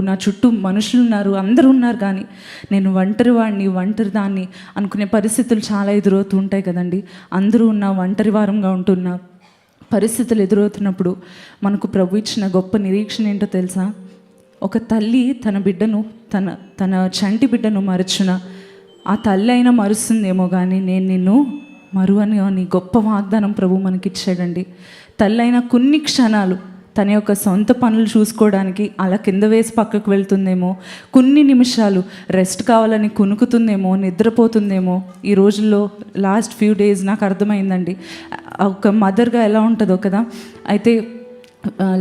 నా చుట్టూ మనుషులు ఉన్నారు అందరూ ఉన్నారు కానీ నేను ఒంటరి వాడిని ఒంటరి దాన్ని అనుకునే పరిస్థితులు చాలా ఎదురవుతూ ఉంటాయి కదండి. అందరూ ఉన్న ఒంటరి వారంగా ఉంటున్న పరిస్థితులు ఎదురవుతున్నప్పుడు మనకు ప్రభు ఇచ్చిన గొప్ప నిరీక్షణ ఏంటో తెలుసా? ఒక తల్లి తన బిడ్డను తన తన చంటి బిడ్డను మరచున ఆ తల్లి అయినా మరుస్తుందేమో కానీ నేను నిన్ను మరువని అని గొప్ప వాగ్దానం ప్రభు మనకిచ్చాడండి. తల్లి అయినా కొన్ని క్షణాలు తన యొక్క సొంత పనులు చూసుకోవడానికి అలా కింద వేసి పక్కకు వెళ్తుందేమో కొన్ని నిమిషాలు రెస్ట్ కావాలని కునుకుతుందేమో నిద్రపోతుందేమో. ఈ రోజుల్లో లాస్ట్ ఫ్యూ డేస్ నాకు అర్థమైందండి. ఒక మదర్గా ఎలా ఉంటుందో కదా. అయితే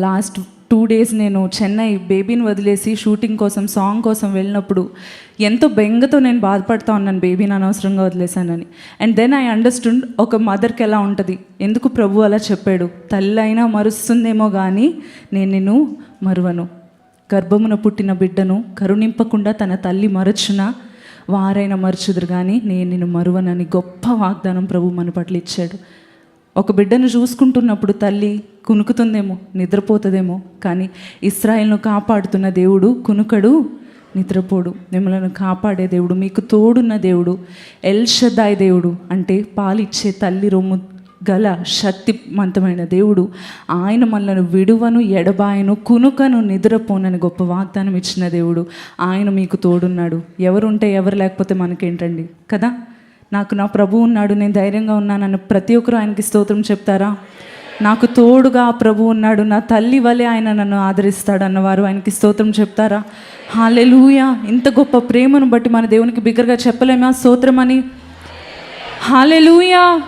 లాస్ట్ టూ డేస్ నేను చెన్నై బేబీని వదిలేసి షూటింగ్ కోసం సాంగ్ కోసం వెళ్ళినప్పుడు ఎంతో బెంగతో నేను బాధపడతా ఉన్నాను బేబీని అనవసరంగా వదిలేశానని. అండ్ దెన్ ఐ అండర్స్టూండ్ ఒక మదర్కి ఎలా ఉంటుంది. ఎందుకు ప్రభు అలా చెప్పాడు? తల్లి అయినా మరుస్తుందేమో కానీ నేను నిన్ను మరువను. గర్భమున పుట్టిన బిడ్డను కరుణింపకుండా తన తల్లి మరచున? వారైనా మరచుదురు కానీ నేను నిన్ను మరువనని గొప్ప వాగ్దానం ప్రభు మన పట్ల ఇచ్చాడు. ఒక బిడ్డను చూసుకుంటున్నప్పుడు తల్లి కునుకుతుందేమో నిద్రపోతుందేమో కానీ ఇస్రాయల్ను కాపాడుతున్న దేవుడు కునుకడు నిద్రపోడు. మిమ్మల్ని కాపాడే దేవుడు మీకు తోడున్న దేవుడు ఎల్షదాయ్ దేవుడు అంటే పాలిచ్చే తల్లి రొమ్ము గల శక్తిమంతమైన దేవుడు. ఆయన మనలను విడువను ఎడబాయను కునుకను నిద్రపోనని గొప్ప వాగ్దానం ఇచ్చిన దేవుడు. ఆయన మీకు తోడున్నాడు. ఎవరుంటే ఎవరు లేకపోతే మనకేంటండి? కదా? నాకు నా ప్రభు ఉన్నాడు నేను ధైర్యంగా ఉన్నానని ప్రతి ఒక్కరు ఆయనకి స్తోత్రం చెప్తారా? నాకు తోడుగా ప్రభు ఉన్నాడు నా తల్లి వలె ఆయన నన్ను ఆదరిస్తాడు అన్నవారు ఆయనకి స్తోత్రం చెప్తారా? హాలెలూయ ఇంత గొప్ప ప్రేమను బట్టి మన దేవునికి బిగ్గరగా చెప్పలేమా స్తోత్రం అని హాలెలూయా